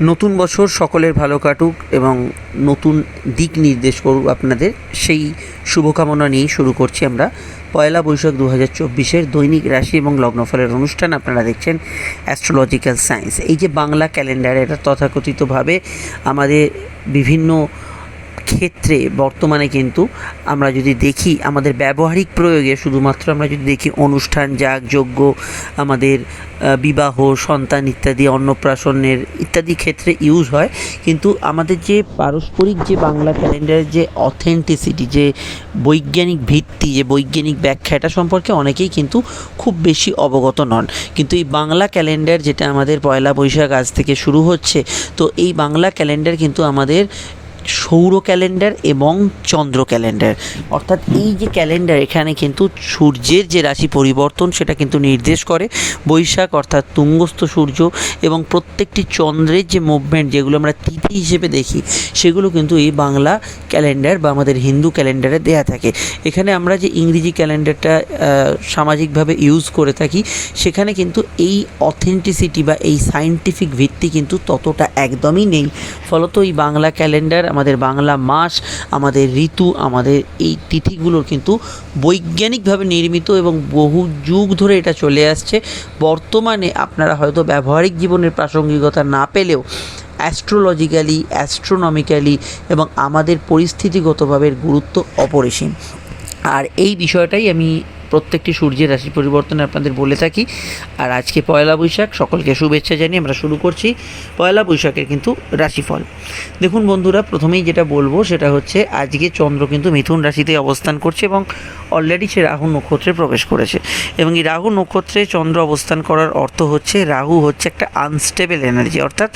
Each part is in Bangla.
নতুন বছর সকলের ভালো কাটুক এবং নতুন দিক নির্দেশ করুক আপনাদের, সেই শুভকামনা নিয়েই শুরু করছি আমরা। পয়লা বৈশাখ দু হাজার চব্বিশের দৈনিক রাশি এবং লগ্নফলের অনুষ্ঠান আপনারা দেখছেন অ্যাস্ট্রোলজিক্যাল সায়েন্স এই যে বাংলা ক্যালেন্ডার এটা তথাকথিতভাবে আমাদের বিভিন্ন ক্ষেত্রে বর্তমানে কিন্তু আমরা যদি দেখি আমাদের ব্যবহারিক প্রয়োগে শুধুমাত্র আমরা যদি দেখি অনুষ্ঠান, যাগযজ্ঞ, আমাদের বিবাহ, সন্তান ইত্যাদি, অন্নপ্রাশনের ইত্যাদি ক্ষেত্রে ইউজ হয়। কিন্তু আমাদের যে পারস্পরিক যে বাংলা ক্যালেন্ডারের যে অথেন্টিসিটি যে বৈজ্ঞানিক ভিত্তি, যে বৈজ্ঞানিক ব্যাখ্যা, এটা সম্পর্কে অনেকেই কিন্তু খুব বেশি অবগত নন। কিন্তু এই বাংলা ক্যালেন্ডার যেটা আমাদের পয়লা বৈশাখ আজ থেকে শুরু হচ্ছে, তো এই বাংলা ক্যালেন্ডার কিন্তু আমাদের সৌর ক্যালেন্ডার এবং চন্দ্র ক্যালেন্ডার। অর্থাৎ এই যে ক্যালেন্ডার, এখানে কিন্তু সূর্যের যে রাশি পরিবর্তন, সেটা কিন্তু নির্দেশ করে। বৈশাখ অর্থাৎ তুঙ্গস্থ সূর্য এবং প্রত্যেকটি চন্দ্রের যে মুভমেন্ট যেগুলো আমরা তিথি হিসেবে দেখি, সেগুলো কিন্তু এই বাংলা ক্যালেন্ডার বা আমাদের হিন্দু ক্যালেন্ডারে দেয়া থাকে। এখানে আমরা যে ইংরেজি ক্যালেন্ডারটা সামাজিকভাবে ইউজ করে থাকি, সেখানে কিন্তু এই অথেন্টিসিটি বা এই সায়েন্টিফিক ভিত্তি কিন্তু ততটা একদমই নেই। ফলত এই বাংলা ক্যালেন্ডার আমাদের বাংলা মাস, আমাদের ঋতু, আমাদের এই তিথিগুলোর কিন্তু বৈজ্ঞানিকভাবে নির্মিত এবং বহু যুগ ধরে এটা চলে আসছে। বর্তমানে আপনারা হয়তো ব্যবহারিক জীবনের প্রাসঙ্গিকতা না পেলেও অ্যাস্ট্রোলজিক্যালি অ্যাস্ট্রোনমিক্যালি এবং আমাদের পরিস্থিতিগতভাবে গুরুত্ব অপরিসীম। আর এই বিষয়টাই আমি প্রত্যেকটি সূর্যের রাশি পরিবর্তনে আপনাদের বলে থাকি। আর আজকে পয়লা বৈশাখ, সকলকে শুভেচ্ছা জানিয়ে আমরা শুরু করছি পয়লা বৈশাখের কিন্তু রাশিফল। দেখুন বন্ধুরা, প্রথমেই যেটা বলব সেটা হচ্ছে আজকে চন্দ্র কিন্তু মিথুন রাশিতে অবস্থান করছে এবং অলরেডি সে রাহু নক্ষত্রে প্রবেশ করেছে। এবং এই রাহু নক্ষত্রে চন্দ্র অবস্থান করার অর্থ হচ্ছে রাহু হচ্ছে একটা আনস্টেবল এনার্জি অর্থাৎ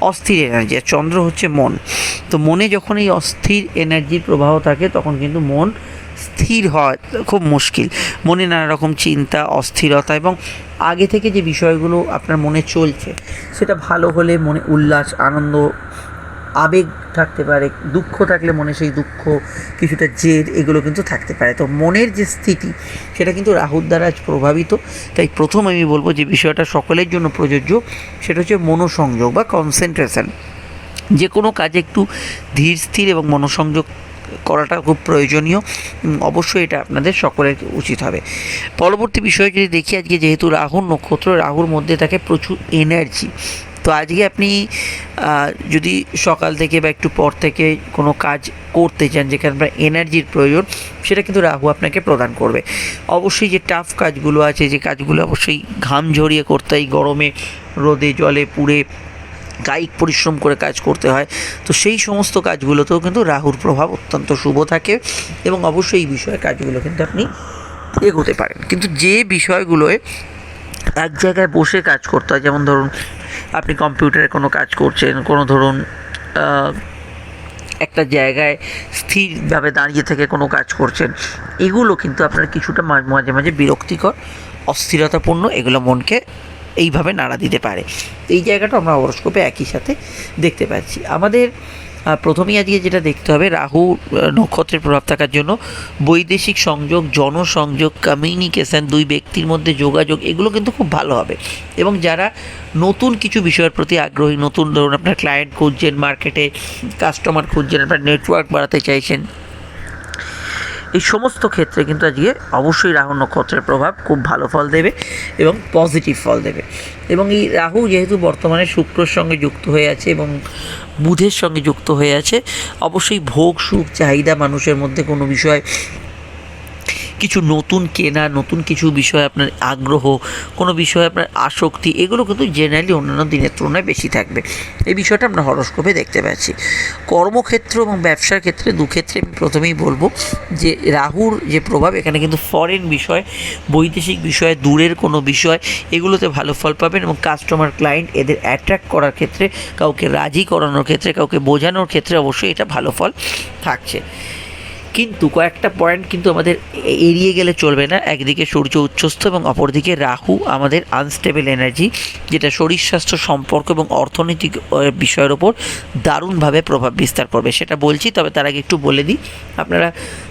অস্থির এনার্জি আর চন্দ্র হচ্ছে মন। তো মনে যখন এই অস্থির এনার্জির প্রবাহ থাকে, তখন কিন্তু মন স্থির হয়, খুব মুশকিল। মনে নানা রকম চিন্তা, অস্থিরতা এবং আগে থেকে যে বিষয়গুলো আপনার মনে চলছে, সেটা ভালো হলে মনে উল্লাস, আনন্দ, আবেগ থাকতে পারে, দুঃখ থাকলে মনে সেই দুঃখ, কিছুটা জেদ, এগুলো কিন্তু থাকতে পারে। তো মনের যে স্থিতি, সেটা কিন্তু রাহুর দ্বারা প্রভাবিত। তাই প্রথম আমি বলব যে বিষয়টা সকলের জন্য প্রযোজ্য, সেটা হচ্ছে মনোসংযোগ বা কনসেন্ট্রেশন যে কোনো কাজে একটু ধীর, স্থির এবং মনোসংযোগ করাটা খুব প্রয়োজনীয়। অবশ্যই এটা আপনাদের সকলের উচিত হবে। পরবর্তী বিষয় যদি দেখি, আজকে যেহেতু রাহুর নক্ষত্র, রাহুর মধ্যে থাকে প্রচুর এনার্জি তো আজকে আপনি যদি সকাল থেকে বা একটু পর থেকে কোনো কাজ করতে চান, যেখানে আপনার এনার্জির প্রয়োজন, সেটা কিন্তু রাহু আপনাকে প্রদান করবে। অবশ্যই যে টাফ কাজগুলো আছে, যে কাজগুলো অবশ্যই ঘাম ঝরিয়ে করতে হয় গরমে রোদে, জলে, পুড়ে কায়িক পরিশ্রম করে কাজ করতে হয়। তো সেই সমস্ত কাজগুলোতেও কিন্তু রাহুর প্রভাব অত্যন্ত শুভ থাকে এবং অবশ্যই এই বিষয়ে কাজগুলো কিন্তু আপনি এগোতে পারেন। কিন্তু যে বিষয়গুলোয় এক জায়গায় বসে কাজ করতে হয়, যেমন ধরুন আপনি কম্পিউটারে কোনো কাজ করছেন, কোনো ধরুন একটা জায়গায় স্থিরভাবে দাঁড়িয়ে থেকে কোনো কাজ করছেন, এগুলো কিন্তু আপনার কিছুটা মাঝে মাঝে বিরক্তিকর, অস্থিরতাপূর্ণ, এগুলো মনকে এইভাবে নাড়া দিতে পারে। এই জায়গাটা আমরা হরস্কোপে একই সাথে দেখতে পাচ্ছি। আমাদের প্রথমেই আজকে যেটা দেখতে হবে, রাহু নক্ষত্রের প্রভাব থাকার জন্য বৈদেশিক সংযোগ, জনসংযোগ কমিউনিকেশন দুই ব্যক্তির মধ্যে যোগাযোগ, এগুলো কিন্তু খুব ভালো হবে। এবং যারা নতুন কিছু বিষয়ের প্রতি আগ্রহী, নতুন ধরুন আপনার ক্লায়েন্ট খুঁজছেন মার্কেটে কাস্টমার খুঁজছেন, আপনার নেটওয়ার্ক বাড়াতে চাইছেন এই সমস্ত ক্ষেত্রে কিন্তু আজকে অবশ্যই রাহু নক্ষত্রের প্রভাব খুব ভালো ফল দেবে এবং পজিটিভ ফল দেবে। এবং এই রাহু যেহেতু বর্তমানে শুক্রর সঙ্গে যুক্ত হয়ে আছে এবং বুধের সঙ্গে যুক্ত হয়ে আছে, অবশ্যই ভোগ, সুখ, চাহিদা মানুষের মধ্যে কোনো বিষয় কিছু নতুন কেনা, নতুন কিছু বিষয়ে আপনার আগ্রহ, কোনো বিষয়ে আপনার আসক্তি, এগুলো কিন্তু জেনারেলি অন্যান্য দিনের তুলনায় বেশি থাকবে। এই বিষয়টা আমরা হরস্কোপে দেখতে পাচ্ছি। কর্মক্ষেত্র এবং ব্যবসার ক্ষেত্রে দু ক্ষেত্রে আমি প্রথমেই বলব যে রাহুর যে প্রভাব, এখানে কিন্তু ফরেন বিষয়, বৈদেশিক বিষয়, দূরের কোনো বিষয়, এগুলোতে ভালো ফল পাবেন এবং কাস্টমার ক্লায়েন্ট এদের অ্যাট্রাক্ট করার ক্ষেত্রে, কাউকে রাজি করানোর ক্ষেত্রে, কাউকে বোঝানোর ক্ষেত্রে অবশ্যই এটা ভালো ফল থাকছে। কিন্তু কয়েকটা পয়েন্ট কিন্তু আমাদের এড়িয়ে গেলে চলবে না। একদিকে সূর্য উচ্চস্থ এবং অপরদিকে রাহু আমাদের আনস্টেবল এনার্জি যেটা শরীর স্বাস্থ্য, সম্পর্ক এবং অর্থনৈতিক বিষয়ের ওপর দারুণভাবে প্রভাব বিস্তার করবে। সেটা বলছি, তবে তার আগে একটু বলে দিই। আপনারা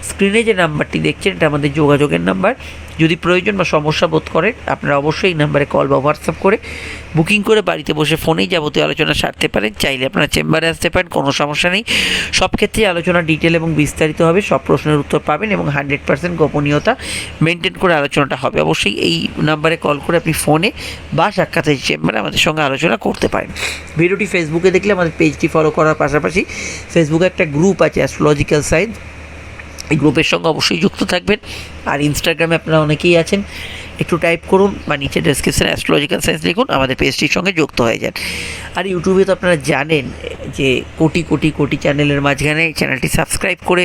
স্ক্রিনে যে নাম্বারটি দেখছেন, এটা আমাদের যোগাযোগের নাম্বার যদি প্রয়োজন বা সমস্যা বোধ করেন আপনারা অবশ্যই এই নাম্বারে কল বা হোয়াটসঅ্যাপ করে বুকিং করে বাড়িতে বসে ফোনেই যাবতীয় আলোচনা সারতে পারেন। চাইলে আপনারা চেম্বারে আসতে পারেন, কোনো সমস্যা নেই। সব ক্ষেত্রেই আলোচনা ডিটেল এবং বিস্তারিত হবে, সব প্রশ্নের উত্তর পাবেন এবং হান্ড্রেড পার্সেন্ট গোপনীয়তা মেনটেন করে আলোচনাটা হবে। অবশ্যই এই নাম্বারে কল করে আপনি ফোনে বা সাক্ষাৎ চেম্বারে আমাদের সঙ্গে আলোচনা করতে পারেন। ভিডিওটি ফেসবুকে দেখলে আমাদের পেজটি ফলো করার পাশাপাশি ফেসবুকে একটা গ্রুপ আছে অ্যাস্ট্রোলজিক্যাল সাইন্স এই গ্রুপের সঙ্গে অবশ্যই যুক্ত থাকবেন। আর ইনস্টাগ্রামে আপনারা অনেকেই আছেন, একটু টাইপ করুন বা নিচে ডেসক্রিপশানে অ্যাস্ট্রোলজিক্যাল সায়েন্স লিখুন, আমাদের পেজটির সঙ্গে যুক্ত হয়ে যান। আর ইউটিউবে তো আপনারা জানেন যে কোটি কোটি কোটি চ্যানেলের মাঝখানে এই চ্যানেলটি সাবস্ক্রাইব করে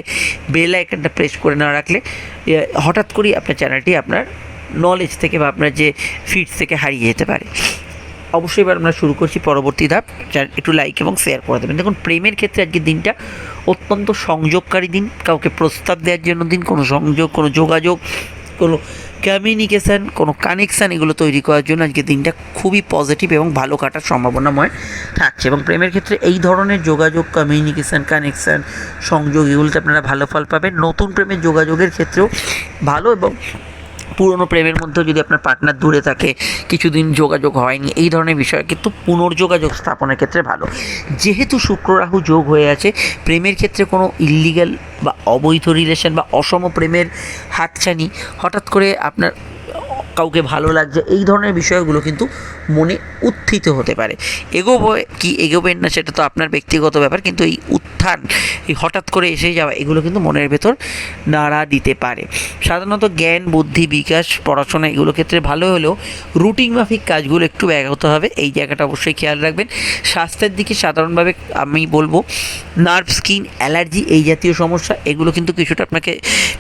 বেল আইকনটা প্রেস করে না রাখলে হঠাৎ করেই আপনার চ্যানেলটি আপনার নলেজ থেকে বা আপনার যে ফিডস থেকে হারিয়ে যেতে পারে। অবশ্যই এবার আমরা শুরু করছি পরবর্তী ধাপ যা একটু লাইক এবং শেয়ার করে দেবেন। দেখুন, প্রেমের ক্ষেত্রে আজকের দিনটা অত্যন্ত সংযোগকারী দিন। কাউকে প্রস্তাব দেওয়ার জন্য দিন, কোনো সংযোগ, কোনো যোগাযোগ, কোনো কমিউনিকেশান কোনো কানেকশান এগুলো তৈরি করার জন্য আজকে দিনটা খুবই পজিটিভ এবং ভালো কাটার সম্ভাবনাময় থাকছে। এবং প্রেমের ক্ষেত্রে এই ধরনের যোগাযোগ কমিউনিকেশান কানেকশান সংযোগ, এগুলোতে আপনারা ভালো ফল পাবেন। নতুন প্রেমের যোগাযোগের ক্ষেত্রেও ভালো এবং পুরনো প্রেমের মধ্যেও যদি আপনার পার্টনার দূরে থাকে, কিছুদিন যোগাযোগ হয়নি, এই ধরনের বিষয় কিন্তু পুনর্যোগাযোগ স্থাপনের ক্ষেত্রে ভালো। যেহেতু শুক্র রাহু যোগ হয়ে আছে, প্রেমের ক্ষেত্রে কোনো ইলিগাল বা অবৈধ রিলেশন বা অসম প্রেমের হাতছানি, হঠাৎ করে আপনার কাউকে ভালো লাগছে, এই ধরনের বিষয়গুলো কিন্তু মনে উত্থিত হতে পারে। এগোবো কি এগোবেন না সেটা তো আপনার ব্যক্তিগত ব্যাপার, কিন্তু এই উত্থান, এই হঠাৎ করে এসে যাওয়া, এগুলো কিন্তু মনের ভেতর নাড়া দিতে পারে। সাধারণত জ্ঞান, বুদ্ধি, বিকাশ, পড়াশোনা এগুলো ক্ষেত্রে ভালো হলেও রুটিন মাফিক কাজগুলো একটু ব্যাহত হবে, এই জায়গাটা অবশ্যই খেয়াল রাখবেন। স্বাস্থ্যের দিকে সাধারণভাবে আমি বলব, নার্ভ স্কিন, অ্যালার্জি এই জাতীয় সমস্যা, এগুলো কিন্তু কিছুটা আপনাকে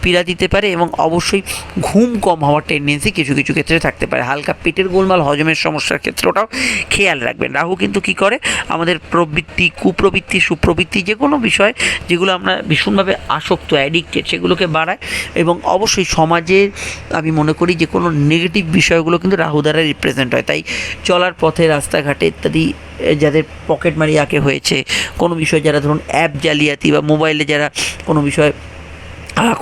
পীড়া দিতে পারে এবং অবশ্যই ঘুম কম হওয়ার টেন্ডেন্সি কিছু কিছু ক্ষেত্রে থাকতে পারে। হালকা পেটের গোলমাল, হজমের সমস্যার ক্ষেত্রে ওটাও খেয়াল রাখবেন। রাহু কিন্তু কি করে? আমাদের প্রবৃত্তি, কুপ্রবৃত্তি, সুপ্রবৃত্তি যে কোনো বিষয় যেগুলো আমরা ভীষণভাবে আসক্ত অ্যাডিক্টেড সেগুলোকে বাড়ায় এবং অবশ্যই সমাজের আমি মনে করি যে কোনো নেগেটিভ বিষয়গুলো কিন্তু রাহু দ্বারা রিপ্রেজেন্ট হয়। তাই চলার পথে, রাস্তাঘাটে ইত্যাদি যাদের পকেট মারি আঁকে হয়েছে, কোনো বিষয় যারা ধরুন অ্যাপ জালিয়াতি বা মোবাইলে যারা কোনো বিষয়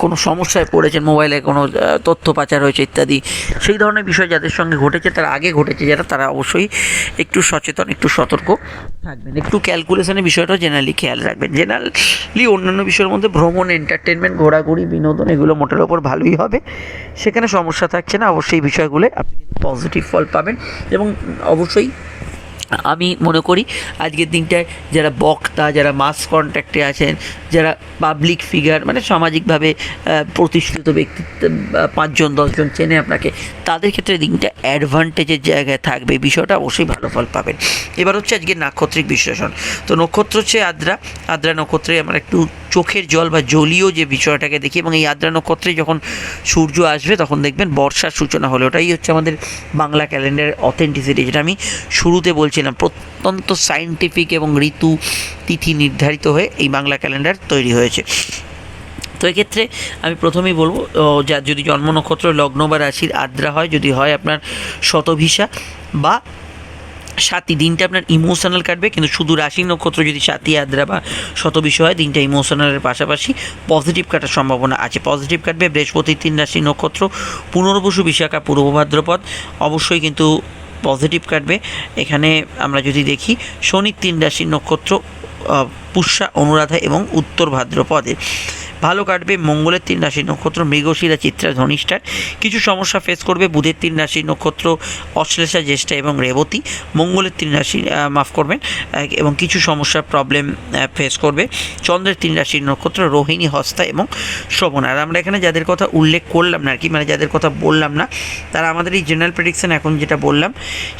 কোনো সমস্যায় পড়েছেন, মোবাইলে কোনো তথ্য পাচার হয়েছে ইত্যাদি, সেই ধরনের বিষয় যাদের সঙ্গে ঘটেছে, তার আগে ঘটেছে যারা তারা অবশ্যই একটু সচেতন, একটু সতর্ক থাকবেন। একটু ক্যালকুলেশনের বিষয়টাও জেনারেলি খেয়াল রাখবেন। জেনারেলি অন্যান্য বিষয়ের মধ্যে ভ্রমণ এন্টারটেনমেন্ট ঘোরাঘুরি, বিনোদন, এগুলো মোটের ওপর ভালোই হবে। সেখানে সমস্যা থাকছে না, অবশ্যই বিষয়গুলো আপনি পজিটিভ ফল পাবেন এবং অবশ্যই আমি মনে করি আজকের দিনটায় যারা বক্তা, যারা মাস কন্ট্যাক্টে আছেন, যারা পাবলিক ফিগার মানে সামাজিকভাবে প্রতিষ্ঠিত ব্যক্তিত্ব পাঁচজন, দশজন চেনে আপনাকে, তাদের ক্ষেত্রে দিনটা অ্যাডভান্টেজের জায়গায় থাকবে। বিষয়টা অবশ্যই ভালো ফল পাবেন। এবার হচ্ছে আজকে নাক্ষত্রিক বিশ্লেষণ। তো নক্ষত্র হচ্ছে আদ্রা। আদ্রা নক্ষত্রে আমরা একটু চোখের জল বা জলীয় যে বিষয়টাকে দেখি এবং এই আদ্রা নক্ষত্রে যখন সূর্য আসবে, তখন দেখবেন বর্ষার সূচনা হলো। ওটাই হচ্ছে আমাদের বাংলা ক্যালেন্ডারের অথেন্টিসিটি যেটা আমি শুরুতে বলছিলাম প্রত্যন্ত সাইন্টিফিক এবং ঋতু তিথি নির্ধারিত হয়ে এই বাংলা ক্যালেন্ডার তৈরি হয়েছে। তো এক্ষেত্রে আমি প্রথমেই বলব যা যদি জন্ম নক্ষত্র, লগ্ন বা রাশির আদ্রা হয়, যদি হয় আপনার শতভিসা বা সাতী, দিনটা আপনার ইমোশনাল কাটবে, কিন্তু শুধু রাশি নক্ষত্র যদি সাতী, আদ্রা বা শতবিষয় হয়, দিনটা ইমোশনালের পাশাপাশি পজিটিভ কাটার সম্ভাবনা আছে। পজিটিভ কাটবে বৃহস্পতির তিন রাশি নক্ষত্র, পুনর্বসু, বিশাখা, পূর্ব ভাদ্রপদ। অবশ্যই কিন্তু পজিটিভ কাটবে। এখানে আমরা যদি দেখি শনির তিন রাশির নক্ষত্র পুষ্যা, অনুরাধা এবং উত্তর ভাদ্রপদে। ভালো কাটবে, মঙ্গলের তিন রাশির নক্ষত্র মৃগশিরা চিত্রা ধনিষ্ঠার। কিছু সমস্যা ফেস করবে, বুধের তিন রাশির নক্ষত্র, অশ্লেষা, জ্যেষ্ঠা এবং রেবতী। মঙ্গলের তিন রাশি মাফ করবেন এবং কিছু সমস্যার প্রবলেম ফেস করবে। চন্দ্রের তিন রাশির নক্ষত্র, রোহিণী, হস্তা এবং শোভন। আর আমরা এখানে যাদের কথা উল্লেখ করলাম না আর কি মানে যাদের কথা বললাম না, তারা আমাদের এই জেনারেল প্রেডিকশন এখন যেটা বললাম,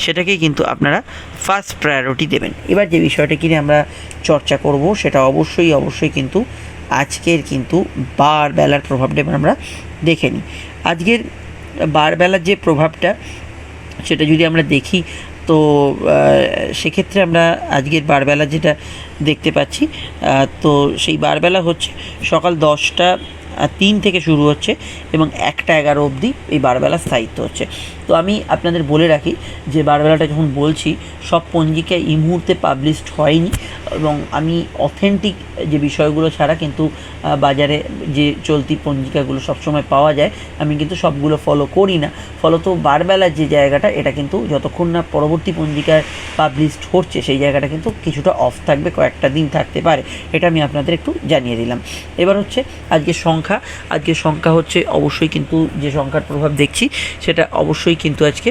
সেটাকেই কিন্তু আপনারা ফার্স্ট প্রায়োরিটি দেবেন। এবার যে বিষয়টা কিনে আমরা চর্চা করব, সেটা অবশ্যই অবশ্যই কিন্তু আজকের কিন্তু বার বেলার প্রভাবটা এবার আমরা দেখে নিই। আজকের বার বেলার যে প্রভাবটা, সেটা যদি আমরা দেখি, তো সেক্ষেত্রে আমরা আজকের বারবেলা যেটা দেখতে পাচ্ছি তো সেই বারবেলা হচ্ছে সকাল দশটা তিন থেকে শুরু হচ্ছে এবং একটা এগারো অবধি এই বারবেলা স্থায়িত্ব হচ্ছে। তো আমি আপনাদের বলে রাখি যে বারবেলাটা যখন বলছি, সব পঞ্জিকা এই মুহূর্তে পাবলিশড হয়নি এবং আমি অথেন্টিক যে বিষয়গুলো ছাড়া কিন্তু বাজারে যে চলতি পঞ্জিকাগুলো সবসময় পাওয়া যায়, আমি কিন্তু সবগুলো ফলো করি না। ফলত বারবেলার যে জায়গাটা, এটা কিন্তু যতক্ষণ না পরবর্তী পঞ্জিকায় পাবলিশড হচ্ছে, সেই জায়গাটা কিন্তু কিছুটা অফ থাকবে, কয়েকটা দিন থাকতে পারে, এটা আমি আপনাদের একটু জানিয়ে দিলাম। এবার হচ্ছে আজকে সংখ্যা আজকে সংখ্যা হচ্ছে অবশ্যই কিন্তু যে সংখ্যার প্রভাব দেখছি, সেটা অবশ্যই কিন্তু আজকে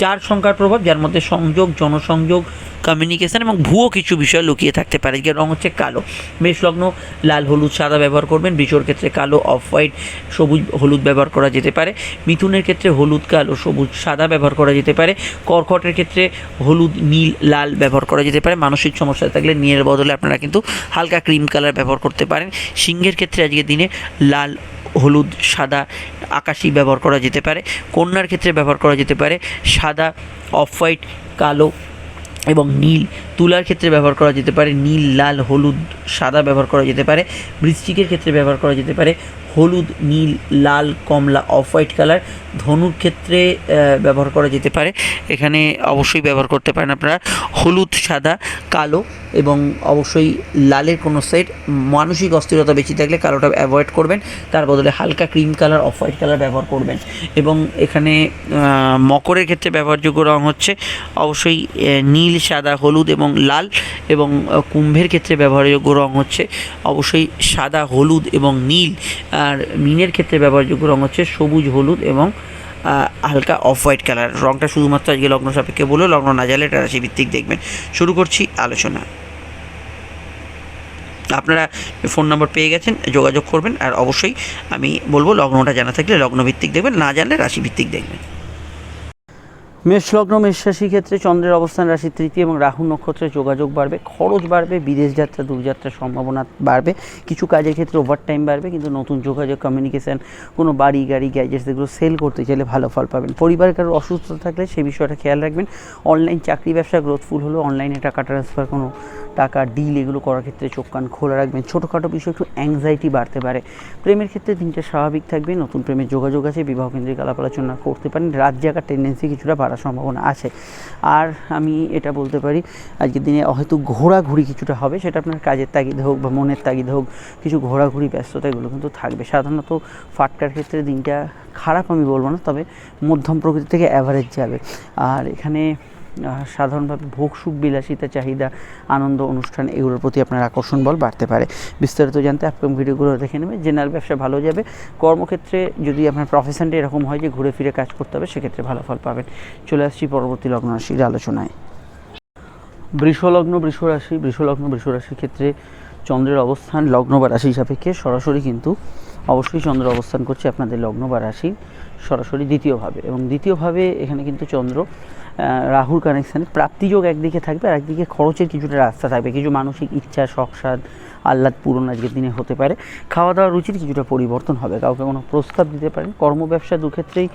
চার সংখ্যার প্রভাব, যার মধ্যে সংযোগ, জনসংযোগ কমিউনিকেশন এবং ভুয়ো কিছু বিষয় লুকিয়ে থাকতে পারে। যে রং হচ্ছে কালো। মেষ লগ্ন লাল, হলুদ, সাদা ব্যবহার করবেন। বিচোর ক্ষেত্রে কালো, অফ হোয়াইট, সবুজ, হলুদ ব্যবহার করা যেতে পারে। মিথুনের ক্ষেত্রে হলুদ, কালো, সবুজ, সাদা ব্যবহার করা যেতে পারে। কর্কটের ক্ষেত্রে হলুদ, নীল, লাল ব্যবহার করা যেতে পারে। মানসিক সমস্যা থাকলে নীলের বদলে আপনারা কিন্তু হালকা ক্রিম কালার ব্যবহার করতে পারেন। সিংহের ক্ষেত্রে আজকের দিনে লাল হলুদ, সাদা আকাশি ব্যবহার করা যেতে পারে। কন্যার ক্ষেত্রে ব্যবহার করা যেতে পারে সাদা, অফ হোয়াইট, কালো এবং নীল। তুলার ক্ষেত্রে ব্যবহার করা যেতে পারে নীল, লাল, হলুদ, সাদা ব্যবহার করা যেতে পারে। বৃশ্চিকের ক্ষেত্রে ব্যবহার করা যেতে পারে হলুদ, নীল, লাল, কমলা, অফ হোয়াইট কালার ধনুর ক্ষেত্রে ব্যবহার করা যেতে পারে। এখানে অবশ্যই ব্যবহার করতে পারেন আপনারা। হলুদ, সাদা, কালো এবং অবশ্যই লালের কোনো সেট মানসিক অস্থিরতা বেশি থাকলে কালোটা অ্যাভয়েড করবেন। তার বদলে হালকা cream colour off white colour ব্যবহার করবেন। এবং এখানে মকরের ক্ষেত্রে ব্যবহারযোগ্য রং হচ্ছে অবশ্যই নীল, সাদা, হলুদ এবং লাল এবং কুম্ভের ক্ষেত্রে ব্যবহারযোগ্য রং হচ্ছে অবশ্যই সাদা, হলুদ এবং নীল। আর মিনের ক্ষেত্রে ব্যবহারযোগ্য রঙ হচ্ছে সবুজ, হলুদ এবং হালকা অফ হোয়াইট কালার রঙটা শুধুমাত্র আজকে লগ্ন সাপেক্ষে বলে লগ্ন না জালে এটা রাশি ভিত্তিক দেখবেন। শুরু করছি আলোচনা। আপনারা ফোন নম্বর পেয়ে গেছেন, যোগাযোগ করবেন আর অবশ্যই আমি বলব লগ্নটা জানা থাকলে লগ্নভিত্তিক দেখবেন, না জানলে রাশিভিত্তিক দেখবেন। মেষ লগ্ন মেষ রাশির ক্ষেত্রে চন্দ্রের অবস্থান রাশি তৃতীয় এবং রাহু নক্ষত্রে যোগাযোগ বাড়বে, খরচ বাড়বে, বিদেশ যাত্রা, দূরযাত্রার সম্ভাবনা বাড়বে, কিছু কাজের ক্ষেত্রে ওভার টাইম বাড়বে, কিন্তু নতুন যোগাযোগ কমিউনিকেশন কোনো বাড়ি, গাড়ি গ্যাজেটস এগুলো সেল করতে চাইলে ভালো ফল পাবেন। পরিবার কারোর অসুস্থতা থাকলে সেই বিষয়টা খেয়াল রাখবেন। অনলাইন চাকরি ব্যবসা গ্রোথফুল হলো অনলাইনে টাকা ট্রান্সফার কোনো টাকা ডিল এগুলো করার ক্ষেত্রে চোখ, কান খোলা রাখবেন। ছোটোখাটো বিষয়, একটু অ্যাংজাইটি বাড়তে পারে। প্রেমের ক্ষেত্রে দিনটা স্বাভাবিক থাকবে, নতুন প্রেমের যোগাযোগ আছে, বিবাহ কেন্দ্রিক আলাপ আলোচনা করতে পারেন। রাত জাগার টেন্ডেন্সি কিছুটা বাড়ার সম্ভাবনা আছে। আর আমি এটা বলতে পারি, আজকের দিনে হয়তো ঘোরাঘুরি কিছুটা হবে, সেটা আপনার কাজের তাগিদ হোক বা মনের তাগিদ হোক, কিছু ঘোরাঘুরি, ব্যস্ততা এগুলো কিন্তু থাকবে। সাধারণত ফাটকার ক্ষেত্রে দিনটা খারাপ আমি বলব না, তবে মধ্যম প্রকৃতি থেকে অ্যাভারেজ যাবে। আর এখানে সাধারণভাবে ভোগ, সুখ, বিলাসিতা, চাহিদা, আনন্দ, অনুষ্ঠান এগুলোর প্রতি আপনার আকর্ষণ বল বাড়তে পারে। বিস্তারিত জানতে আপকাম ভিডিওগুলো দেখে নেবে জেনারেল ব্যবসা ভালো যাবে। কর্মক্ষেত্রে যদি আপনার প্রফেশনটা এরকম হয় যে ঘুরে ফিরে কাজ করতে হবে, সেক্ষেত্রে ভালো ফল পাবেন। চলে আসছি পরবর্তী লগ্ন রাশির আলোচনায়। বৃষলগ্ন বৃষ রাশি বৃষলগ্ন বৃষ রাশির ক্ষেত্রে চন্দ্রের অবস্থান লগ্ন বা রাশি সাপেক্ষে, সরাসরি কিন্তু অবশ্যই চন্দ্র অবস্থান করছে আপনাদের লগ্ন বা রাশি সরাসরি দ্বিতীয়ভাবে এবং দ্বিতীয়ভাবে এখানে কিন্তু চন্দ্র রাহুর কানেকশানে প্রাপ্তিযোগ একদিকে থাকবে আর একদিকে খরচের কিছুটা রাস্তা থাকবে। কিছু মানসিক ইচ্ছা, শখ সাদ আহ্লাদ পূরণ আজকের দিনে হতে পারে। খাওয়া দাওয়ার রুচির কিছুটা পরিবর্তন হবে। কাউকে কোনো প্রস্তাব দিতে পারেন। কর্ম ব্যবসা দুক্ষেত্রেই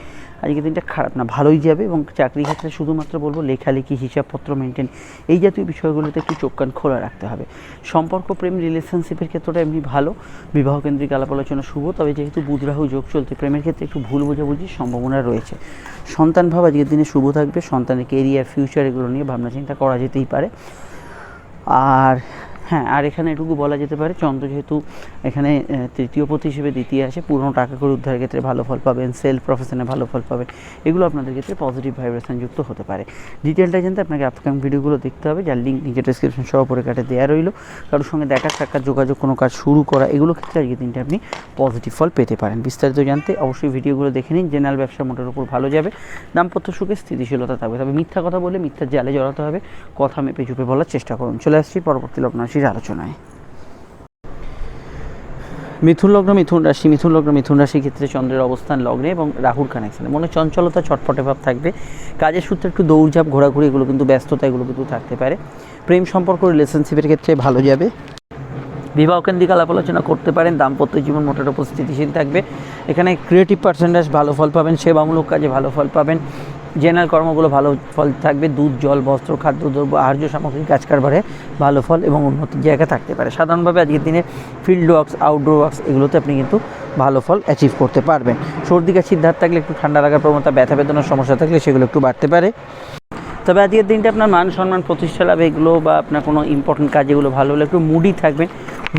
আজকের দিনটা খারাপ না, ভালোই যাবে এবং চাকরি ক্ষেত্রে শুধুমাত্র বলব লেখালেখি, হিসাবপত্র মেনটেন এই জাতীয় বিষয়গুলোতে একটু চোখ কান খোলা রাখতে হবে। সম্পর্ক, প্রেম রিলেশনশিপের ক্ষেত্রটা এমনি ভালো। বিবাহ কেন্দ্রিক আলাপ আলোচনা শুভ। তবে যেহেতু বুধ রাহু যোগ চলছে, প্রেমের ক্ষেত্রে একটু ভুল বোঝাবুঝির সম্ভাবনা রয়েছে। সন্তান ভাব আজকের দিনে শুভ থাকবে। সন্তানের কেরিয়ার ফিউচার এগুলো নিয়ে ভাবনা চিন্তা করা যেতেই পারে। আর হ্যাঁ আর এখানে এটুকু বলা যেতে পারে, চন্দ্র যেহেতু এখানে তৃতীয় পথ হিসেবে দ্বিতীয় আসে, পুরনো টাকা করে উদ্ধারের ক্ষেত্রে ভালো ফল পাবেন সেলফ প্রফেশনে ভালো ফল পাবেন এগুলো আপনাদের ক্ষেত্রে পজিটিভ ভাইব্রেশন যুক্ত হতে পারে। ডিটেলটা জানতে আপনাকে আপকামিং ভিডিওগুলো দেখতে হবে, যার লিঙ্ক নিচে ডিসক্রিপশন সহ পরে কাটে দেওয়া রইল। কারোর সঙ্গে দেখা, সাক্ষাৎ, যোগাযোগ, কোনো কাজ শুরু করা, এগুলো ক্ষেত্রে আজকে দিনটা আপনি পজিটিভ ফল পেতে পারেন। বিস্তারিত জানতে অবশ্যই ভিডিওগুলো দেখে নিন জেনারেল ব্যবসা মোটের উপর ভালো যাবে, দাম্পত্য সুখে স্থিতিশীলতা থাকবে। তবে মিথ্যা কথা বলে মিথ্যা জালে জড়াতে হবে, কথা মেপে চুপে বলার চেষ্টা করুন। চলে আসছি পরবর্তী লগ্নরাশির আলোচনায়। মিথুন লগ্ন, মিথুন রাশি, মিথুন লগ্ন, মিথুন রাশির ক্ষেত্রে চন্দ্রের অবস্থান লগ্নে এবং রাহুর কানেকশানে মনে চঞ্চলতা, ছটফটে ভাব থাকবে। কাজের সূত্রে একটু দৌড়ঝাপ, ঘোরাঘুরি, এগুলো কিন্তু ব্যস্ততা, এগুলো কিন্তু থাকতে পারে। প্রেম সম্পর্ক রিলেশনশিপের ক্ষেত্রে ভালো যাবে। বিবাহ কেন্দ্রিক আলাপ আলোচনা করতে পারেন। দাম্পত্য জীবন মোটের উপর স্থিতিশীল থাকবে। এখানে ক্রিয়েটিভ পার্সেন্টেজ ভালো ফল পাবেন, সেবামূলক কাজে ভালো ফল পাবেন। জেনারেল কর্মগুলো ভালো ফল থাকবে, দুধ, জল, বস্ত্র খাদ্যদ্রব্য আহার্য সামগ্রী, কাজ কারবারে ভালো ফল এবং উন্নতির জায়গা থাকতে পারে। সাধারণভাবে আজকের দিনে ফিল্ড ওয়ার্কস আউটডোর ওয়ার্কস এগুলোতে আপনি কিন্তু ভালো ফল অ্যাচিভ করতে পারবেন। সর্দি কাশির ধার থাকলে একটু ঠান্ডা লাগার প্রবণতা, ব্যথা বেদনার সমস্যা থাকলে সেগুলো একটু বাড়তে পারে। তবে আজকের দিনটা আপনার মান সম্মান, প্রতিষ্ঠা লাভ এগুলো বা আপনার কোনো ইম্পর্টেন্ট কাজ এগুলো ভালো হলে একটু মুডই থাকবেন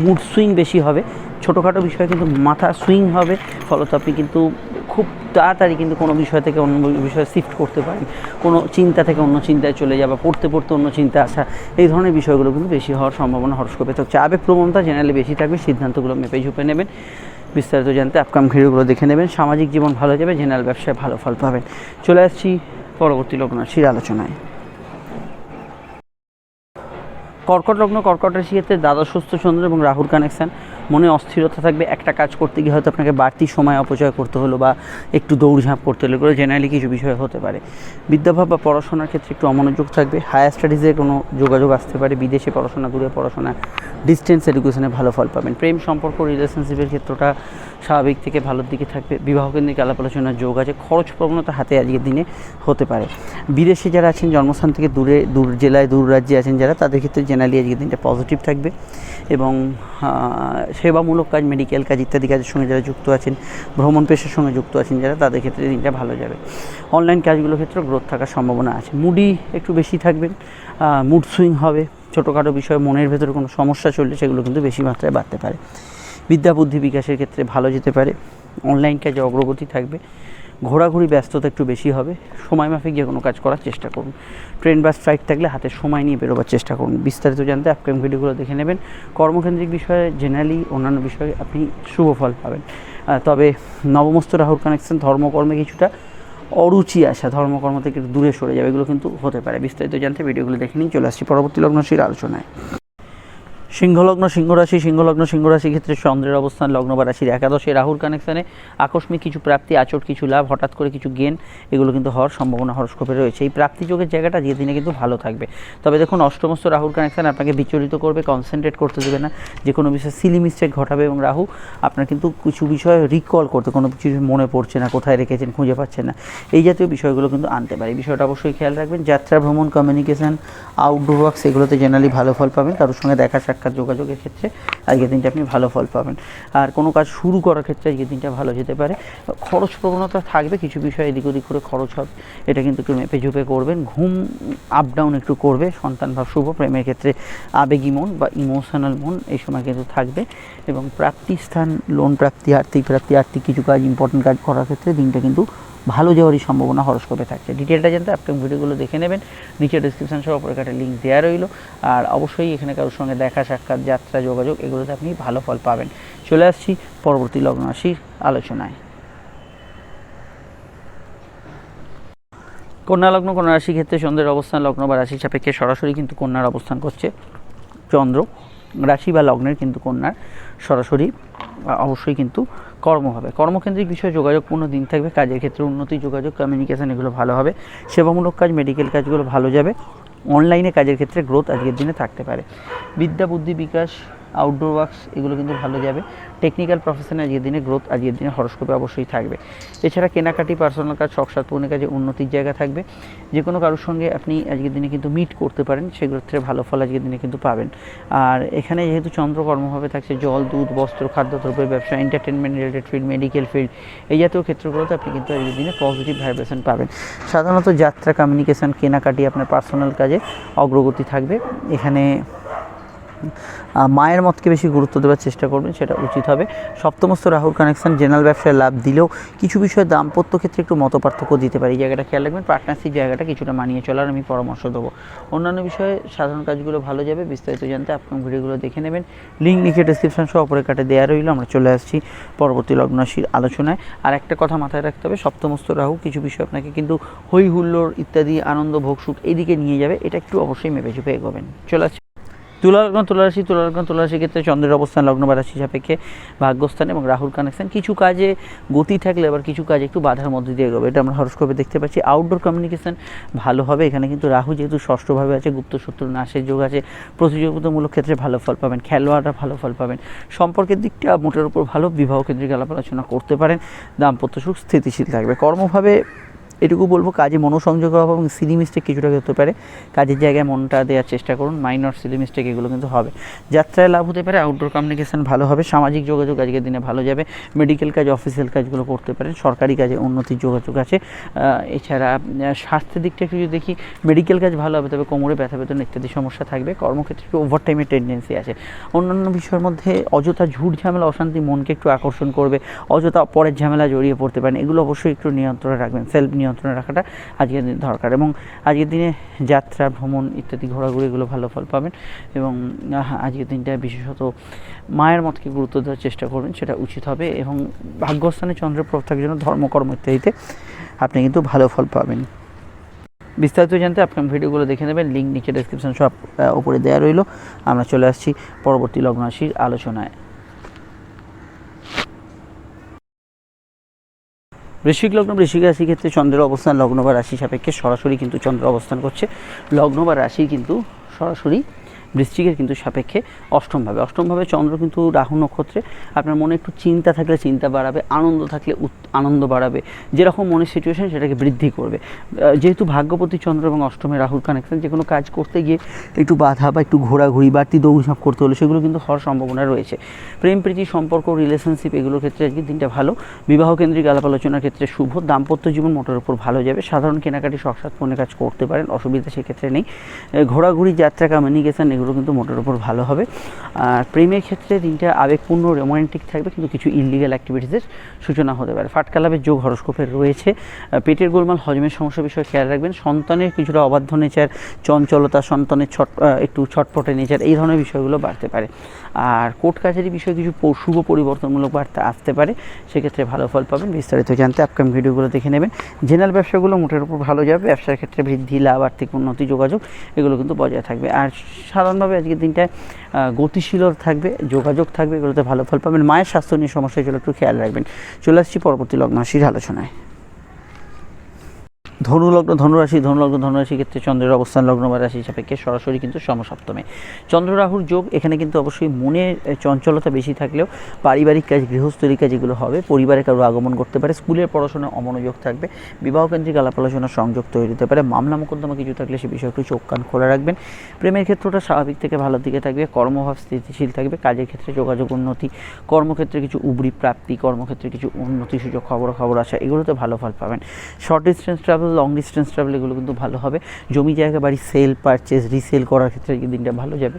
মুড সুইং বেশি হবে। ছোটোখাটো বিষয়ে কিন্তু মাথা সুইং হবে, ফলত আপনি কিন্তু খুব তাড়াতাড়ি কিন্তু কোনো বিষয় থেকে অন্য বিষয়ে শিফট করতে পারেন কোনো চিন্তা থেকে অন্য চিন্তায় চলে যাওয়া পড়তে পড়তে অন্য চিন্তা আসা, এই ধরনের বিষয়গুলো কিন্তু বেশি হওয়ার সম্ভাবনা হরস্কোপে থাকছে। আবেগ প্রবণতা জেনারেলি বেশি থাকবে, সিদ্ধান্তগুলো মেপে ঝুপে নেবেন। বিস্তারিত জানতে আপকাম ভিডিওগুলো দেখে নেবেন। সামাজিক জীবন ভালো যাবে জেনারেল ব্যবসায় ভালো ফল পাবেন। চলে আসছি পরবর্তী লগ্ন রাশির আলোচনায়। কর্কট লগ্ন কর্কট রাশি ক্ষেত্রে দ্বাদশ সুস্থ চন্দ্র এবং রাহুর কানেকশান মনে অস্থিরতা থাকবে, একটা কাজ করতে গিয়ে হয়তো আপনাকে বাড়তি সময় অপচয় করতে হলো বা একটু দৌড়ঝাঁপ করতে হলো, এগুলো জেনারেলি কিছু বিষয় হতে পারে। বিদ্যাভাব বা পড়াশোনার ক্ষেত্রে একটু অমনোযোগ থাকবে হায়ার স্টাডিজে কোনো যোগাযোগ আসতে পারে, বিদেশে পড়াশোনা, দূরে পড়াশোনা ডিস্টেন্স এডুকেশনে ভালো ফল পাবেন। প্রেম সম্পর্ক রিলেশনশিপের ক্ষেত্রটা স্বাভাবিক থেকে ভালোর দিকে থাকবে, বিবাহ কেন্দ্রিক আলাপ আলোচনার যোগ আছে, খরচ প্রবণতা হাতে আজকের দিনে হতে পারে। বিদেশে যারা আছেন, জন্মস্থান থেকে দূরে, দূর জেলায়, দূর রাজ্যে আছেন যারা, তাদের ক্ষেত্রে জেনারেলি আজকের দিনটা পজিটিভ থাকবে এবং সেবামূলক কাজ মেডিকেল কাজ ইত্যাদি কাজের সঙ্গে যারা যুক্ত আছেন, ভ্রমণ পেশার সঙ্গে যুক্ত আছেন, যারা তাদের ক্ষেত্রে দিনটা ভালো যাবে। অনলাইন কাজগুলোর ক্ষেত্রে গ্রোথ থাকার সম্ভাবনা আছে। মুডি একটু বেশি থাকবেন মুড সুইং হবে, ছোটোখাটো বিষয়ে মনের ভেতরে কোনো সমস্যা চললে সেগুলো কিন্তু বেশি মাত্রায় বাড়তে পারে। বিদ্যা বুদ্ধি বিকাশের ক্ষেত্রে ভালো যেতে পারে। অনলাইন কাজে অগ্রগতি থাকবে। ঘোরাঘুরি ব্যস্ততা একটু বেশি হবে। সময় মাফিক যে কোনো কাজ করার চেষ্টা করুন। ট্রেন বা স্ট্রাইক থাকলে হাতে সময় নিয়ে বেরোবার চেষ্টা করুন। বিস্তারিত জানতে আপকামিং ভিডিওগুলো দেখে নেবেন। কর্মকেন্দ্রিক বিষয়ে জেনারেলি অন্যান্য বিষয়ে আপনি শুভ ফল পাবেন। তবে নবমস্ত রাহুর কানেকশন ধর্মকর্মে কিছুটা অরুচি আসা, ধর্মকর্ম থেকে দূরে সরে যাবে, এগুলো কিন্তু হতে পারে। বিস্তারিত জানতে ভিডিওগুলো দেখে নিন। চলে আসছি পরবর্তী লগ্নশীর আলোচনায়। সিংহলগ্ন, সিংহরাশি সিংহলগ্ন, সিংহরাশি ক্ষেত্রে চন্দ্রের অবস্থান, লগ্ন বা রাশির একাদশে রাহুর কানেকশানে আকস্মিক কিছু প্রাপ্তি, আচট, কিছু লাভ, হঠাৎ করে কিছু গেন এগুলো কিন্তু হওয়ার সম্ভাবনা হরস্কোপে রয়েছে। এই প্রাপ্তি যোগের জায়গাটা যে দিনে কিন্তু ভালো থাকবে। তবে দেখুন, অষ্টমস্ত রাহুর কানেকশান আপনাকে বিচলিত করবে কনসেন্ট্রেট করতে দেবে না। যে কোনো বিষয়ে সিলি মিস্টেক ঘটাবে এবং রাহু আপনার কিন্তু কিছু বিষয় রিকল করতে, কোনো কিছু মনে পড়ছে না, কোথায় রেখেছেন, খুঁজে পাচ্ছেন না। এই জাতীয় বিষয়গুলো কিন্তু আনতে পারে। এই বিষয়টা অবশ্যই খেয়াল রাখবেন। যাত্রা, ভ্রমণ কমিউনিকেশন আউটডোর ওয়ার্কস এগুলোতে জেনারেলি ভালো ফল পাবেন। কারোর সঙ্গে দেখা, সাক্ষাৎ যোগাযোগের ক্ষেত্রে আজকের দিনটা আপনি ভালো ফল পাবেন। আর কোনো কাজ শুরু করার ক্ষেত্রে আজকের দিনটা ভালো যেতে পারে। খরচ প্রবণতা থাকবে, কিছু বিষয় এদিক ওদিক করে খরচ হবে। এটা কিন্তু একটু মেপে ঝুপে করবেন। ঘুম আপ ডাউন একটু করবে। সন্তান ভাব শুভ, প্রেমের ক্ষেত্রে আবেগী মন বা ইমোশনাল মন এই সময় কিন্তু থাকবে। এবং প্রাপ্তি স্থান লোন প্রাপ্তি, আর্থিক প্রাপ্তি, আর্থিক কিছু কাজ ইম্পর্টেন্ট কাজ করার ক্ষেত্রে দিনটা কিন্তু ভালো যাওয়ারই সম্ভাবনা হরস্কোপে থাকছে। ডিটেলটা জানতে আপনি ভিডিওগুলো দেখে নেবেন। নিচে ডিসক্রিপশন সহ অপরে একটা লিঙ্ক দেওয়া রইল। আর অবশ্যই এখানে কারোর সঙ্গে দেখা, সাক্ষাৎ, যাত্রা, যোগাযোগ, এগুলোতে আপনি ভালো ফল পাবেন। চলে আসছি পরবর্তী লগ্ন রাশির আলোচনায়। কন্যা লগ্ন, কন্যা রাশির ক্ষেত্রে চন্দ্রের অবস্থান, লগ্ন বা রাশি সাপেক্ষে সরাসরি কিন্তু কন্যার অবস্থান করছে চন্দ্র। রাশি বা লগ্নের কিন্তু কন্যার সরাসরি অবশ্যই কিন্তু কর্ম হবে। কর্মকেন্দ্রিক বিষয়ে যোগাযোগপূর্ণ দিন থাকবে, কাজের ক্ষেত্রে উন্নতি, যোগাযোগ কমিউনিকেশান এগুলো ভালো হবে। সেবামূলক কাজ মেডিকেল কাজগুলো ভালো যাবে। অনলাইনে কাজের ক্ষেত্রে গ্রোথ আজকের দিনে থাকতে পারে। বিদ্যা, বুদ্ধি বিকাশ আউটডোর ওয়ার্কস এগুলো কিন্তু ভালো যাবে। টেকনিক্যাল প্রফেশনে আজকের দিনে গ্রোথ আজকের দিনে হরস্কোপে অবশ্যই থাকবে। এছাড়া কেনাকাটি পার্সোনাল কাজ, শখ সাতপূর্ণের কাজে উন্নতির জায়গা থাকবে। যে কোনো কারোর সঙ্গে আপনি আজকের দিনে কিন্তু মিট করতে পারেন সেগুলোর ক্ষেত্রে ভালো ফল আজকের দিনে কিন্তু পাবেন। আর এখানে যেহেতু চন্দ্র কর্মভাবে থাকছে, জল, দুধ, বস্ত্র খাদ্যদ্রব্যের ব্যবসা entertainment related field medical field এই জাতীয় ক্ষেত্রগুলোতে আপনি কিন্তু আজকের দিনে পজিটিভ ভাইব্রেশন পাবেন। সাধারণত যাত্রা কমিউনিকেশন কেনাকাটি, আপনার পার্সোনাল কাজে অগ্রগতি থাকবে। এখানে মায়ের মতকে বেশি গুরুত্ব দেওয়ার চেষ্টা করবেন, সেটা উচিত হবে। সপ্তমস্ত রাহুর কানেকশন জেনারেল ব্যবসায় লাভ দিলেও কিছু বিষয়ে দাম্পত্য ক্ষেত্রে একটু মত পার্থক্য দিতে পারে। জায়গাটা খেয়াল রাখবেন পার্টনারশিপ জায়গাটা কিছুটা মানিয়ে চলার আমি পরামর্শ দেবো। অন্যান্য বিষয়ে সাধারণ কাজগুলো ভালো যাবে, বিস্তারিত জানতে আপনার ভিডিওগুলো দেখে নেবেন। লিঙ্ক নিচে ডিসক্রিপশন সহ অপরে কাটে দেওয়া রইল, আমরা চলে আসছি পরবর্তী লগ্নশীর আলোচনায়। আর একটা কথা মাথায় রাখতে হবে সপ্তমস্ত রাহু কিছু বিষয় আপনাকে কিন্তু হৈ হুল্লোড় ইত্যাদি, আনন্দ, ভোগ, সুখ এইদিকে নিয়ে যাবে, এটা একটু অবশ্যই মেপে চুপে এগোবেন। চলে আসছি তুলালগ্ন তুলারাশি তুলালগ্ন তুলারাশির ক্ষেত্রে চন্দ্রের অবস্থান, লগ্ন বা রাশি সাপেক্ষে ভাগ্যস্থান এবং রাহুল কানেকশন কিছু কাজে গতি থাকলে আবার কিছু কাজ একটু বাধার মধ্যে দিয়ে এগোবে। এটা আমরা হরস্কোপে দেখতে পাচ্ছি। আউটডোর কমিউনিকেশন ভালো হবে। এখানে কিন্তু রাহু যেহেতু ষষ্ঠভাবে আছে, গুপ্ত শত্রু, নাশের যোগ আছে। প্রতিযোগিতামূলক ক্ষেত্রে ভালো ফল পাবেন। খেলোয়াড়রা ভালো ফল পাবেন। সম্পর্কের দিকটা মোটের উপর ভালো। বিবাহ কেন্দ্রিক আলাপ আলোচনা করতে পারেন। দাম্পত্য সুখ স্থিতিশীল থাকবে। কর্মভাবে এটুকু বলব, কাজে মনোসংযোগ অভাব এবং সিলি মিস্টেক কিছুটা হতে পারে। কাজের জায়গায় মনটা দেওয়ার চেষ্টা করুন মাইনর সিলি মিস্টেক এগুলো কিন্তু হবে। যাত্রায় লাভ হতে পারে আউটডোর কমিউনিকেশন ভালো হবে, সামাজিক যোগাযোগ আজকের দিনে ভালো যাবে মেডিকেল কাজ অফিসিয়াল কাজগুলো করতে পারেন, সরকারি কাজে উন্নতির যোগাযোগ আছে। এছাড়া স্বাস্থ্যের দিকটা একটু যদি দেখি মেডিকেল কাজ ভালো হবে, তবে কোমরে ব্যথা বেতন ইত্যাদি সমস্যা থাকবে, কর্মক্ষেত্রে একটু ওভারটাইমের টেন্ডেন্সি আছে। অন্যান্য বিষয়ের মধ্যে অযথা ঝুট ঝামেলা, অশান্তি মনকে একটু আকর্ষণ করবে, অযথা পরের ঝামেলা জড়িয়ে পড়তে পারেন, এগুলো অবশ্যই একটু নিয়ন্ত্রণে রাখবেন সেলফ নিয়ন্ত্রণে রাখাটা আজকের দিনে দরকার। এবং আজকের দিনে যাত্রা, ভ্রমণ ইত্যাদি ঘোরাঘুরি এগুলো ভালো ফল পাবেন এবং আজকের দিনটা বিশেষত মায়ের মতকে গুরুত্ব দেওয়ার চেষ্টা করবেন, সেটা উচিত হবে এবং ভাগ্যস্থানে চন্দ্রের প্রভাব থাকার জন্য ধর্মকর্ম ইত্যাদিতে আপনি কিন্তু ভালো ফল পাবেন। বিস্তারিত জানতে আপনার ভিডিওগুলো দেখে নেবেন লিঙ্ক নিচে ডেসক্রিপশন সব উপরে দেওয়া রইল। আমরা চলে আসছি পরবর্তী লগ্ন রাশির আলোচনায়। বৃশ্চিক লগ্ন বৃশ্চিক রাশির ক্ষেত্রে চন্দ্রের অবস্থান লগ্ন বা রাশি সাপেক্ষে সরাসরি কিন্তু চন্দ্র অবস্থান করছে। লগ্ন বা রাশি কিন্তু সরাসরি বৃশ্চিকের কিন্তু সাপেক্ষে অষ্টমভাবে অষ্টমভাবে চন্দ্র কিন্তু রাহু নক্ষত্রে আপনার মনে একটু চিন্তা থাকলে চিন্তা বাড়াবে, আনন্দ থাকলে আনন্দ বাড়াবে। যেরকম মনের সিচুয়েশন সেটাকে বৃদ্ধি করবে। যেহেতু ভাগ্যপতি চন্দ্র এবং অষ্টমে রাহুর কানেকশন যে কোনো কাজ করতে গিয়ে একটু বাধা বা একটু ঘোরাঘুরি, বাড়তি দৌড়ঝাঁপ করতে হলে সেগুলো কিন্তু হওয়ার সম্ভাবনা রয়েছে। প্রেম, প্রীতি, সম্পর্ক রিলেশনশিপ এগুলোর ক্ষেত্রে আজকে দিনটা ভালো। বিবাহ কেন্দ্রিক আলাপ আলোচনার ক্ষেত্রে শুভ। দাম্পত্য জীবন মোটের উপর ভালো যাবে। সাধারণ কেনাকাটি পণ্যের কাজ করতে পারেন, অসুবিধা সেক্ষেত্রে নেই। ঘোরাঘুরি, যাত্রা কমিউনিকেশন এগুলো কিন্তু মোটের উপর ভালো হবে। আর প্রেমের ক্ষেত্রে দিনটা আবেগপূর্ণ রোমান্টিক থাকবে, কিন্তু কিছু ইলিগাল অ্যাক্টিভিটিসের সূচনা হতে পারে। ফাটকালাভের যোগ হরস্কোপের রয়েছে। পেটের গোলমাল, হজমের সমস্যা বিষয়ে খেয়াল রাখবেন। সন্তানের কিছুটা অবাধ্য নেচার চঞ্চলতা, সন্তানের ছট একটু ছটপটে নেচার এই ধরনের বিষয়গুলো বাড়তে পারে। আর কোর্ট কাছারি বিষয়ে কিছু শুভ পরিবর্তনমূলক বার্তা আসতে পারে। সেক্ষেত্রে ভালো ফল পাবেন। বিস্তারিত জানতে আপকাম ভিডিওগুলো দেখে নেবেন। জেনারেল ব্যবসাগুলো মোটের উপর ভালো যাবে। ব্যবসার ক্ষেত্রে বৃদ্ধি, লাভ, আর্থিক উন্নতি, যোগাযোগ, এগুলো কিন্তু বজায় থাকবে। আর সাধারণভাবে আজকের দিনটা গতিশীল থাকবে, যোগাযোগ থাকবে, এগুলোতে ভালো ফল পাবেন। মায়ের স্বাস্থ্য নিয়ে সমস্যা এগুলো একটু খেয়াল রাখবেন। চলে আসছি পরবর্তী লগ্নাশির আলোচনায়। ধনুলগ্ন ধনুরাশি ধনুলগ্ন ধনুরাশি ক্ষেত্রে চন্দ্রের অবস্থান লগ্ন বা রাশি সাপেক্ষে সরাসরি কিন্তু সমসপ্তমে। চন্দ্র রাহুর যোগ এখানে কিন্তু অবশ্যই মনের এ, চঞ্চলতা বেশি থাকলেও পারিবারিক কাজ গৃহস্থলী কাজ এগুলো হবে পরিবারে কারও আগমন করতে পারে স্কুলের পড়াশোনায় অমনোযোগ থাকবে বিবাহ কেন্দ্রিক আলাপ আলোচনার সংযোগ তৈরি হতে পারে মামলা মোকদ্দমা কিছু থাকলে সে বিষয়ে একটু চোখ কান খোলা রাখবেন। প্রেমের ক্ষেত্রটা স্বাভাবিক থেকে ভালো দিকে থাকবে কর্মভাব স্থিতিশীল থাকবে কাজের ক্ষেত্রে যোগাযোগ উন্নতি কর্মক্ষেত্রে কিছু উবরি প্রাপ্তি কর্মক্ষেত্রে কিছু উন্নতি সুযোগ খবর খবর আসা এগুলোতে ভালো ফল পাবেন। Short distance travel long distance travel এগুলো কিন্তু ভালো হবে। জমি জায়গা বাড়ি সেল পারচেস রিসেল করার ক্ষেত্রে এই দিনটা ভালো যাবে।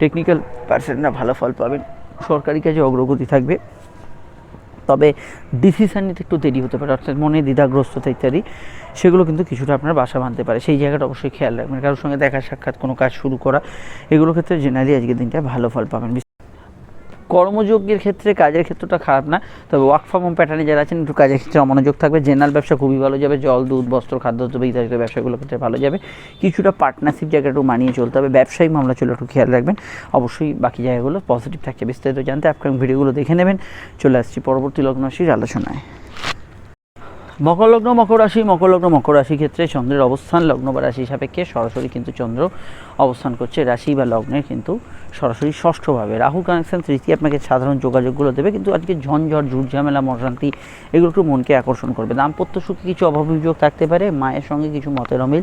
টেকনিক্যাল পার্সনরা ভালো ফল পাবেন। সরকারি কাজে অগ্রগতি থাকবে। তবে ডিসিশান নিতে একটু দেরি হতে পারে, অর্থাৎ মনে দ্বিধাগ্রস্ততা ইত্যাদি। সেগুলো কিন্তু কিছুটা আপনার বাসা বাঁধতে পারে। সেই জায়গাটা অবশ্যই খেয়াল রাখবেন। কারোর সঙ্গে দেখা সাক্ষাৎ, কোনো কাজ শুরু করা, এগুলো ক্ষেত্রে জেনারেলি আজকের দিনটা ভালো ফল পাবেন। কর্মযোগ্যের ক্ষেত্রে কাজের ক্ষেত্রটা খারাপ না। তবে ওয়ার্ক ফ্রম হোম প্যাটার্নে যারা আছেন, একটু কাজের ক্ষেত্রে অমনোযোগ থাকবে। জেনারেল ব্যবসা খুবই ভালো যাবে। জল, দুধ, বস্ত্র খাদ্যদ্রব্য ইত্যাদি ব্যবসাগুলোর ক্ষেত্রে ভালো যাবে। কিছুটা পার্টনারশিপ জায়গা একটু মানিয়ে চলতে হবে। ব্যবসায়িক মামলা চলে, একটু খেয়াল রাখবেন। অবশ্যই বাকি জায়গাগুলো পজিটিভ থাকছে। বিস্তারিত জানতে আপকামিং ভিডিওগুলো দেখে নেবেন। চলে আসছি পরবর্তী লগ্নশীর আলোচনায়। মকর লগ্ন মকর রাশি মকর লগ্ন মকর রাশি ক্ষেত্রে চন্দ্রের অবস্থান, লগ্ন বা রাশি সাপেক্ষে সরাসরি কিন্তু চন্দ্র অবস্থান করছে। রাশি বা লগ্নের কিন্তু সরাসরি ষষ্ঠভাবে রাহু কানেকশন তৃতীয় আপনাকে সাধারণ যোগাযোগগুলো দেবে, কিন্তু আজকে ঝঞ্ঝট ঝুট ঝামেলা মশান্তি, এগুলো একটু মনকে আকর্ষণ করবে। দাম্পত্য সুখে কিছু অভাব অভিযোগ থাকতে পারে, মায়ের সঙ্গে কিছু মতের অমিল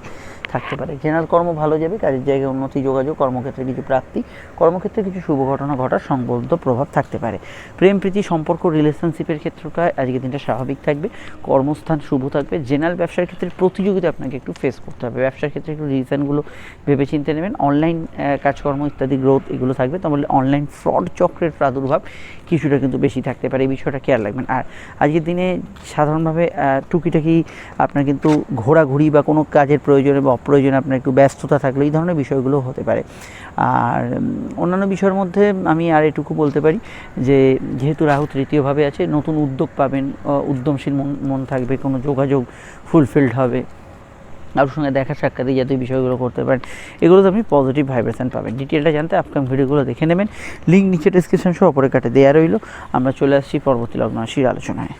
থাকতে পারে। জেনারেল কর্ম ভালো যাবে, কাজের জায়গায় উন্নতি, যোগাযোগ, কর্মক্ষেত্রে কিছু প্রাপ্তি, কর্মক্ষেত্রে কিছু শুভ ঘটনা ঘটার সংবদ্ধ প্রভাব থাকতে পারে। প্রেম, প্রীতি, সম্পর্ক রিলেশনশিপের ক্ষেত্রটা আজকে দিনটা স্বাভাবিক থাকবে। কর্মস্থান শুভ থাকবে। জেনারেল ব্যবসার ক্ষেত্রে প্রতিযোগিতা আপনাকে একটু ফেস করতে হবে। ব্যবসার ক্ষেত্রে একটু রিজনগুলো ভেবে চিন্তে নেবেন। অনলাইন কাজকর্ম ইত্যাদি গ্রোথ এগুলো থাকবে। তাহলে অনলাইন ফ্রড চক্রের প্রাদুর্ভাব কিছুটা কিন্তু বেশি থাকতে পারে। এই বিষয়টা খেয়াল রাখবেন। আর আজকের দিনে সাধারণভাবে টুকিটাকি আপনার কিন্তু ঘোরাঘুরি বা কোনো কাজের প্রয়োজনে বা অপ্রয়োজনে আপনার একটু ব্যস্ততা থাকলে এই ধরনের বিষয়গুলো হতে পারে। আর অন্যান্য বিষয়ের মধ্যে আমি আর এটুকু বলতে পারি যে, যেহেতু রাহু তৃতীয়ভাবে আছে, নতুন উদ্যোগ পাবেন উদ্যমশীল মন মন থাকবে কোনো যোগাযোগ ফুলফিলড হবে। কারোর সঙ্গে দেখা সাক্ষাৎ এই জাতীয় বিষয়গুলো করতে পারেন। এগুলোতে আপনি পজিটিভ ভাইব্রেশন পাবেন। ডিটেলটা জানতে আপকাম ভিডিওগুলো দেখে নেবেন। লিঙ্ক নিচে ডিসক্রিপশন সহ অপরে কাটে দেওয়া রইল। আমরা চলে আসছি পরবর্তী লগ্ন রাশির আলোচনায়।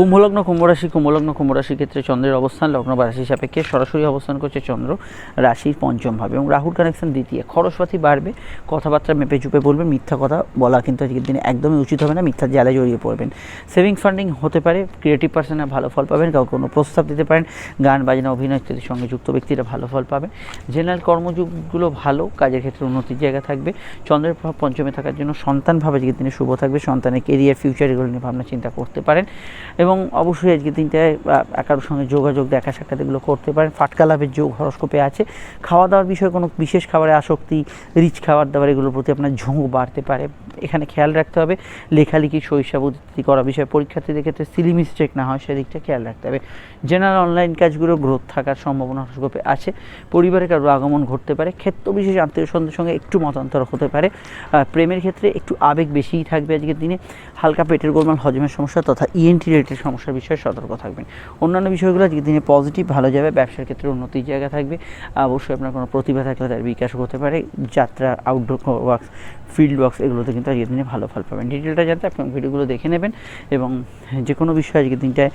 কুম্ভলগ্ন, কুম্ভরাশি, কুম্ভলগ্ন, কুম্ভরাশির ক্ষেত্রে চন্দ্রের অবস্থান, লগ্ন বা রাশি সাপেক্ষে সরাসরি অবস্থান করছে চন্দ্র, রাশির পঞ্চম ভাবে এবং রাহুর কানেকশন দ্বিতীয়। খরচপাতি বাড়বে, কথাবার্তা মেপে চুপে বলবেন মিথ্যা কথা বলা কিন্তু আজকের দিনে একদমই উচিত হবে না মিথ্যার জালে জড়িয়ে পড়বেন। সেভিংস ফান্ডিং হতে পারে ক্রিয়েটিভ পার্সনে ভালো ফল পাবেন, কাউকে কোনো প্রস্তাব দিতে পারেন, গান, বাজনা অভিনয় ইত্যাদির সঙ্গে যুক্ত ব্যক্তিরা ভালো ফল পাবেন। জেনারেল কর্মযুগগুলো ভালো, কাজের ক্ষেত্রে উন্নতির জায়গা থাকবে। চন্দ্রের প্রভাব পঞ্চমে থাকার জন্য সন্তান ভাবে আজকের দিনে শুভ থাকবে, সন্তানের কেরিয়ার ফিউচার এগুলো নিয়ে ভাবনা চিন্তা করতে পারেন এবং অবশ্যই আজকে দিনটায় কারোর সঙ্গে যোগাযোগ দেখা সাক্ষাৎ এগুলো করতে পারেন। ফাটকা লাভের যোগ হরস্কোপে আছে। খাওয়া দাওয়ার বিষয়ে কোনো বিশেষ খাবারে আসক্তি, রিচ খাবার দাবার এগুলোর প্রতি আপনার ঝোঁক বাড়তে পারে। এখানে খেয়াল রাখতে হবে, লেখালেখি শৈশব উদ্ধৃতি করা বিষয়ে পরীক্ষার্থীদের ক্ষেত্রে সিলি মিস্টেক না হয়, সেদিকটা খেয়াল রাখতে হবে। জেনারেল অনলাইন কাজগুলো গ্রোথ থাকার সম্ভাবনা হরস্কোপে আছে। পরিবারে কারও আগমন ঘটতে পারে। ক্ষেত্র বিশেষ আত্মীয় স্বজনের সঙ্গে একটু মতান্তর হতে পারে। প্রেমের ক্ষেত্রে একটু আবেগ বেশিই থাকবে আজকের দিনে। হালকা পেটের গোলমাল, হজমের সমস্যা তথা E ইএনটি রিলেটেড সমস্যার বিষয়ে সতর্ক থাকবেন। অন্যান্য বিষয়গুলো আজকের দিনে পজিটিভ ভালো যাবে, ব্যবসার ক্ষেত্রে উন্নতির জায়গা থাকবে। অবশ্যই আপনার কোনো প্রতিভা থাকলে তার বিকাশ হতে পারে। যাত্রা আউটডোর ওয়ার্কস ফিল্ড ওয়ার্কস এগুলোতে কিন্তু আজকের দিনে ভালো ফল পাবেন। ডিটেলটা জানতে আপনি ভিডিওগুলো দেখে নেবেন এবং যে কোনো বিষয়ে আজকের দিনটায়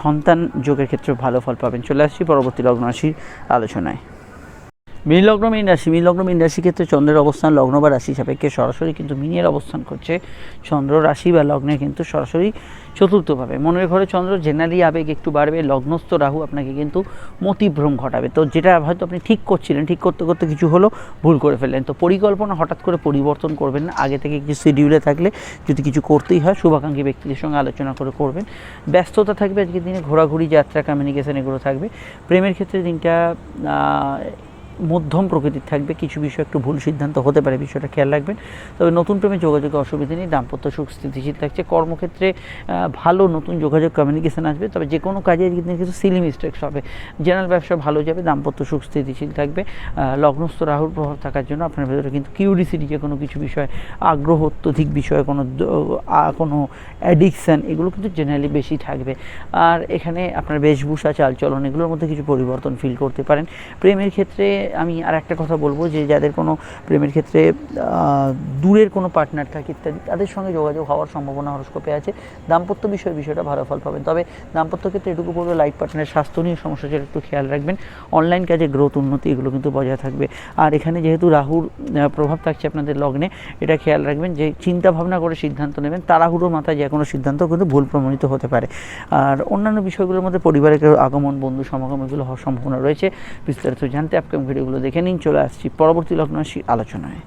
সন্তান যোগের ক্ষেত্রে ভালো ফল পাবেন। চলে আসছি পরবর্তী লগ্ন আলোচনায়। মীন লগ্ন রাশি। মীন লগ্ন ক্ষেত্রে চন্দ্রের অবস্থান, লগ্ন বা রাশি সাপেক্ষে সরাসরি কিন্তু মিনের অবস্থান করছে। চন্দ্র রাশি বা লগ্নে কিন্তু সরাসরি চতুর্থভাবে। মনের ঘরে চন্দ্র জেনারেলি আবেগ একটু বাড়বে, লগ্নস্থ রাহু আপনাকে কিন্তু মতিভ্রম ঘটাবে। তো যেটা হয়তো আপনি ঠিক করছিলেন, ঠিক করতে করতে কিছু হলো, ভুল করে ফেললেন। তো পরিকল্পনা হঠাৎ করে পরিবর্তন করবেন না। আগে থেকে কিছু শিডিউলে থাকলে যদি কিছু করতেই হয়, শুভাকাঙ্ক্ষী ব্যক্তিদের সঙ্গে আলোচনা করে করবেন। ব্যস্ততা থাকবে আজকের দিনে, ঘোরাঘুরি, যাত্রা কমিউনিকেশন এগুলো থাকবে। প্রেমের ক্ষেত্রে দিনটা মধ্যম প্রকৃতির থাকবে। কিছু বিষয় একটু ভুল সিদ্ধান্ত হতে পারে, বিষয়টা খেয়াল রাখবেন। তবে নতুন প্রেমে যোগাযোগে অসুবিধা নেই, দাম্পত্য সুখ স্থিতিশীল থাকছে। কর্মক্ষেত্রে ভালো নতুন যোগাযোগ কমিউনিকেশন আসবে। তবে যে কোনো কাজে কিন্তু কিছু সিলি মিস্টেক্স হবে। জেনারেল ব্যবসা ভালো যাবে, দাম্পত্য সুখ স্থিতিশীল থাকবে। লগ্নস্থ রাহুর প্রভাব থাকার জন্য আপনার ভেতরে কিন্তু কিউরিসিটি যে কোনো কিছু বিষয়, আগ্রহ, অত্যধিক বিষয়ে কোনো কোনো অ্যাডিকশান এগুলো কিন্তু জেনারেলি বেশি থাকবে। আর এখানে আপনার বেশভূষা চালচলন, এগুলোর মধ্যে কিছু পরিবর্তন ফিল করতে পারেন। প্রেমের ক্ষেত্রে আমি আর একটা কথা বলব যে যাদের কোনো প্রেমের ক্ষেত্রে দূরের কোনো পার্টনার থাকে ইত্যাদি, তাদের সঙ্গে যোগাযোগ হওয়ার সম্ভাবনা হরস্কোপে আছে। দাম্পত্য বিষয়ে বিষয়টা ভালো ফল পাবেন। তবে দাম্পত্য ক্ষেত্রে এটুকু পড়বে লাইফ পার্টনারের স্বাস্থ্য নিয়ে সমস্যা সেটা একটু খেয়াল রাখবেন। অনলাইন কাজে গ্রোথ উন্নতি, এগুলো কিন্তু বজায় থাকবে। আর এখানে যেহেতু রাহুর প্রভাব থাকছে আপনাদের লগ্নে, এটা খেয়াল রাখবেন যে চিন্তা ভাবনা করে সিদ্ধান্ত নেবেন। তাড়াহুড়োর মাথায় যে কোনো সিদ্ধান্ত কিন্তু ভুল প্রমাণিত হতে পারে। আর অন্যান্য বিষয়গুলোর মধ্যে পরিবারের আগমন, বন্ধু সমাগম, এগুলো হওয়ার সম্ভাবনা রয়েছে। বিস্তারিত জানতে আপকাম ভিডিওগুলো দেখে নিন চলে আসছি পরবর্তী লগ্ন আলোচনায়।